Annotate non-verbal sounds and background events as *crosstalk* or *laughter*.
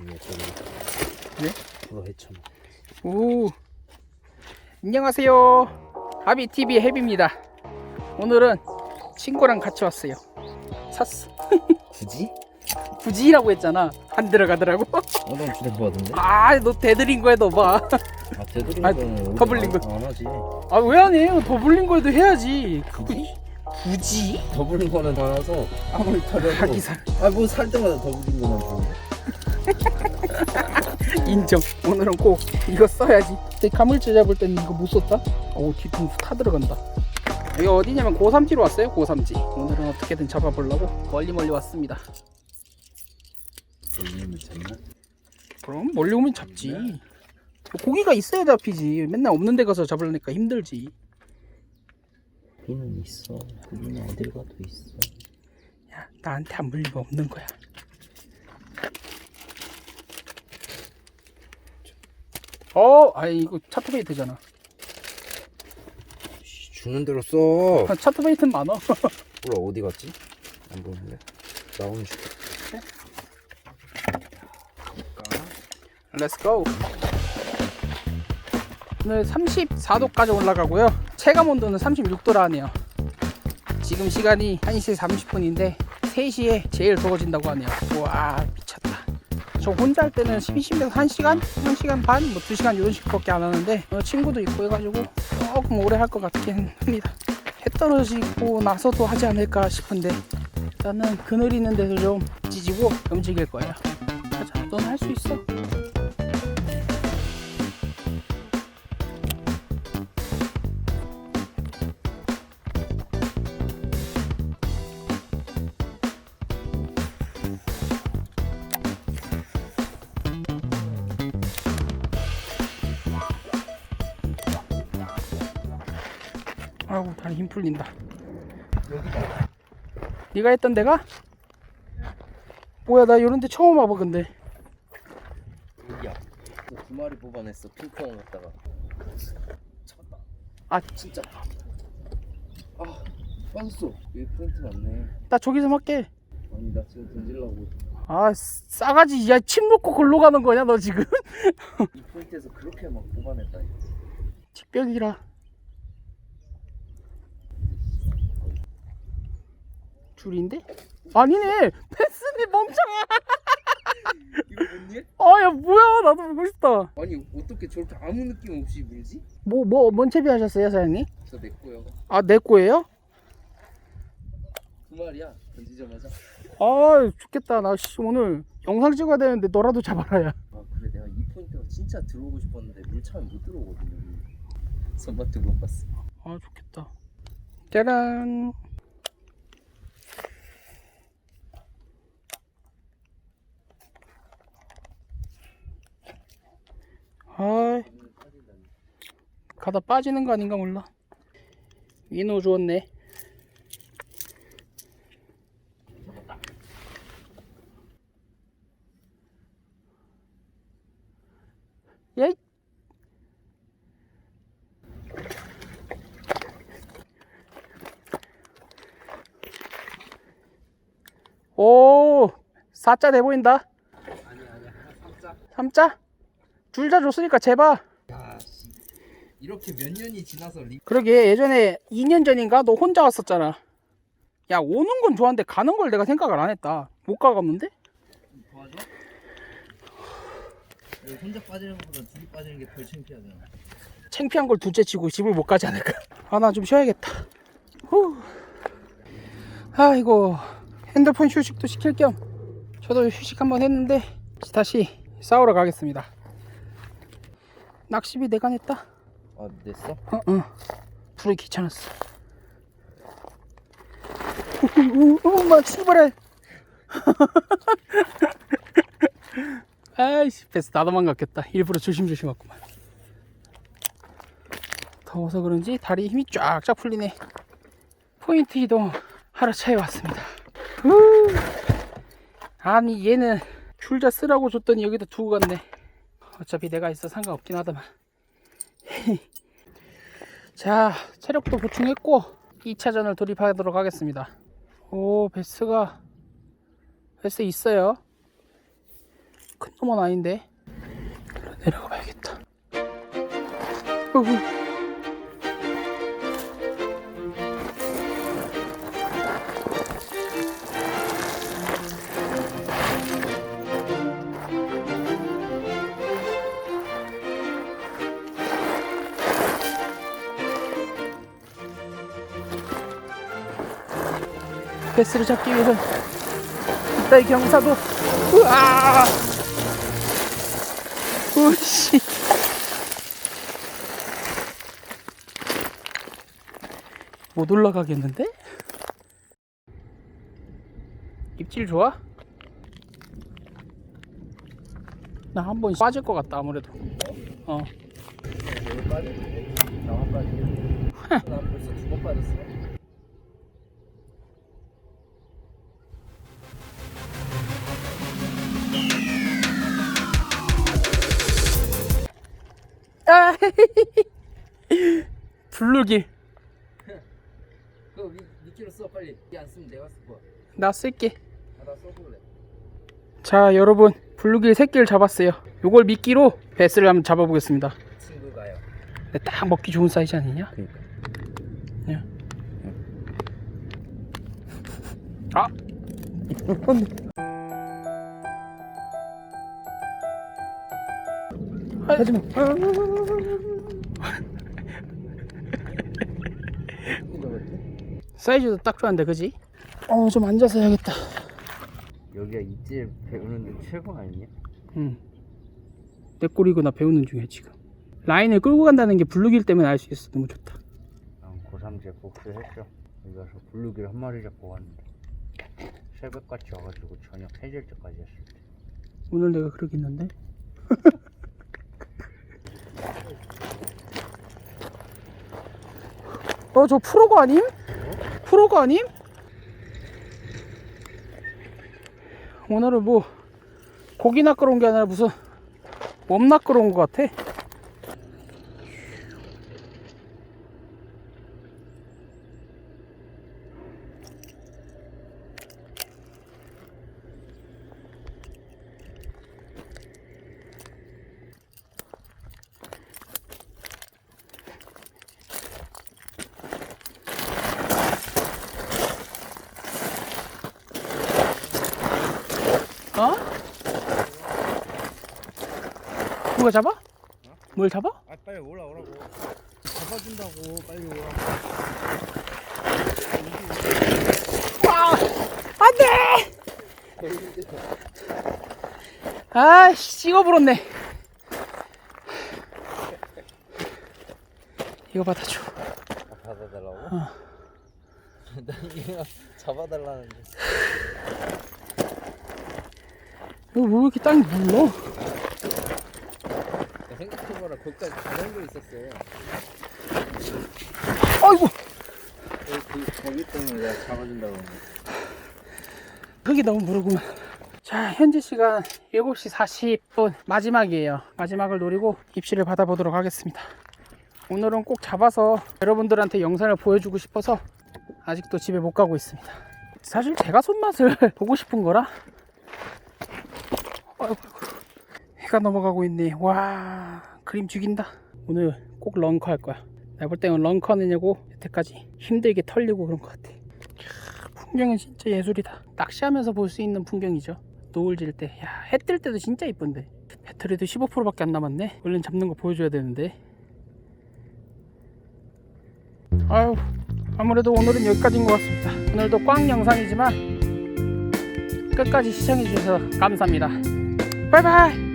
위에 저기 네? 그거 해쳐 오. 안녕하세요. 아비TV 해비입니다. 오늘은 친구랑 같이 왔어요. 샀어. *laughs* 굳이? 굳이라고 했잖아. 안 들어가더라고. 어난 거 같은데? 아너 대드린 거에 넣어봐. 아 되도록 아, 거는 더블링 거. 안 하지. 아 왜 안 해요 더블린 거에도 해야지. 굳이? 굳이? 더블링 거는 안 와서 아무리 타려도 아뭐 살 때마다 더블링 거만 주는데 *laughs* 인정. 오늘은 꼭 이거 써야지. 근데 가물치 잡을 때는 이거 못 썼다? 오 뒤통수 타 들어간다. 여기 어디냐면 고삼지로 왔어요 고삼지. 오늘은 어떻게든 잡아보려고 멀리 멀리 왔습니다. 돌리면 잡나? 그럼 멀리 오면 잡지. 고기가 있어야 잡히지. 맨날 없는 데 가서 잡으려니까 힘들지. 고기는 있어. 고기는 어딜 가도 있어. 야 나한테 안 물리면 없는 거야 어? 아이 이거 차트 베이트잖아. 씨, 주는 대로 써. 몰라 차트 베이트는 많아. *laughs* 어디 갔지? 안 보이는데. 나오면 줄게. 렛츠 고 오늘 34도까지 올라가고요. 체감 온도는 36도라네요. 지금 시간이 1시 30분인데 3시에 제일 더워진다고 하네요. 와 저 혼자 할 때는 12시에서 1시간? 1시간 반? 뭐 2시간 이런 식밖에 안 하는데 어, 친구도 있고 해가지고 조금 오래 할 것 같긴 합니다 해 떨어지고 나서도 하지 않을까 싶은데 일단은 그늘 있는 데서 좀 찢이고 움직일 거예요 가자 넌 할 수 있어 아이고 다리 힘 풀린다. 네가 했던 데가? 뭐야 나 이런 데 처음 와봐 근데. 여기야. 두 마리 뽑아냈어. 핑크원 갔다가. 잡았다. 아 진짜. 아 빠졌어 여기 포인트 맞네. 나 저기 좀 할게. 아니 나 지금 던질라고. 아 싸가지 야 침 놓고 걸로 가는 거냐 너 지금? 이 포인트에서 그렇게 막 뽑아냈다 직벽이라 줄인데? 아니네. 패스네 멍청아. 이거 뭔일? 아야 뭐야. 나도 보고 싶다. 아니 어떻게 저렇게 아무 느낌 없이 물지? 뭐 뭐뭔 채비 하셨어요 사장님? 저 내 거요. 아 내 거예요? 두 마리야. 던지자마자. 아 좋겠다. 나 씨, 오늘 영상 찍어야 되는데 너라도 잡아라 야. 아 그래. 내가 이 포인트가 진짜 들어오고 싶었는데 물 차면 못 들어오거든요. 선밭 두번 봤어. 아 좋겠다. 짜란 아 가다 빠지는 거 아닌가 몰라 위노 주웠네 예이 오, 사자 돼 보인다. 아니 아니야 삼자 삼자? 줄자 줬으니까 제발. 야 씨 이렇게 몇 년이 지나서 리 그러게 예전에 2년 전인가 너 혼자 왔었잖아. 야 오는 건 좋아하는데 가는 걸 내가 생각을 안 했다. 못 가겠는데? 도와줘? 여기 혼자 빠지는 것보다 둘이 빠지는 게 덜 창피하잖아 창피한 걸 둘째 치고 집을 못 가지 않을까. 아 나 좀 쉬어야겠다. 후. 아이고 핸드폰 휴식도 시킬 겸 저도 휴식 한번 했는데 다시 싸우러 가겠습니다. 낚시비 내가 냈다. 아 냈어? 어, 어. 불이 귀찮았어. 엄마 출발해. *laughs* 아이씨, 패스 나도만 갔겠다. 일부러 조심조심 왔구만. 더워서 그런지 다리 힘이 쫙쫙 풀리네. 포인트 이동 하루 차에 왔습니다. 후. 아니 얘는 줄자 쓰라고 줬더니 여기다 두고 갔네. 어차피 내가 있어 상관없긴 하다만. *laughs* 자, 체력도 보충했고 2차전을 돌입하도록 하겠습니다. 오, 베스가 베스 있어요. 큰 놈은 아닌데 내려가 봐야겠다 베스를 잡기 위해서 이따의 경사도 우와 우씨 못 올라가겠는데? 입질 좋아? 나 한 번 빠질 것 같다 아무래도 어? 나만 빠지게. 나 벌써 두 번 빠졌어. 블루길 그거 미, 미끼로 써 빨리. 이안 쓰면 내가 쓸 거야. 나 쓸게 아, 나 써볼래. 자 여러분 블루길 새끼를 잡았어요 요걸 미끼로 베스를 한번 잡아보겠습니다 친구가요. 근데 딱 먹기 좋은 사이즈 아니냐? 그러니까. 야. 아 *laughs* 하지 마 사이즈도 딱 좋았는데 그지? 어 좀 앉아서 해야겠다 여기가 입질 배우는데 최고 아니냐? 응. 내 꼴이고 나 배우는 중이야 지금 라인을 끌고 간다는 게 블루길 때문에 알 수 있어 너무 좋다 난 고3 제 복수했죠. 여기 가서 블루길 한 마리 잡고 왔는데 새벽같이 와가지고 저녁 해질 때까지 했을 때. 오늘 내가 그러겠는데? *laughs* 어, 저 프로가 아님? 프로가 아님? 오늘은 뭐 고기 낚으러 온게 아니라 무슨 몸 낚으러 온것 같아. 어? 누가 잡아? 뭘 잡아? 아 빨리 올라오라고. 잡아준다고 빨리 오라. 와! 안 돼! 아이씨, 찍어버렸네. 이거 받아줘. 받아달라고? 어. *laughs* 나 이거 잡아달라는데. 이거 왜 이렇게 땅이 물러? 야, 생각해봐라. 거기까지 가는 거 있었어. 아이고! 그, 거기 때문에 내가 잡아준다고. 흙이 너무 무르구만. 자, 현재 시간 7시 40분 마지막이에요. 마지막을 노리고 입시를 받아보도록 하겠습니다. 오늘은 꼭 잡아서 여러분들한테 영상을 보여주고 싶어서 아직도 집에 못 가고 있습니다. 사실 제가 손맛을 *laughs* 보고 싶은 거라. 해가 넘어가고 있네. 와, 그림 죽인다. 오늘 꼭 런커 할 거야. 내가 볼 때는 런커 하느냐고 여태까지 힘들게 털리고 그런 것 같아. 풍경은 진짜 예술이다. 낚시하면서 볼 수 있는 풍경이죠. 노을 질 때, 야, 해 뜰 때도 진짜 이쁜데. 배터리도 15%밖에 안 남았네. 얼른 잡는 거 보여줘야 되는데. 아유, 아무래도 오늘은 여기까지인 것 같습니다. 오늘도 꽝 영상이지만 끝까지 시청해주셔서 감사합니다. 바이바이!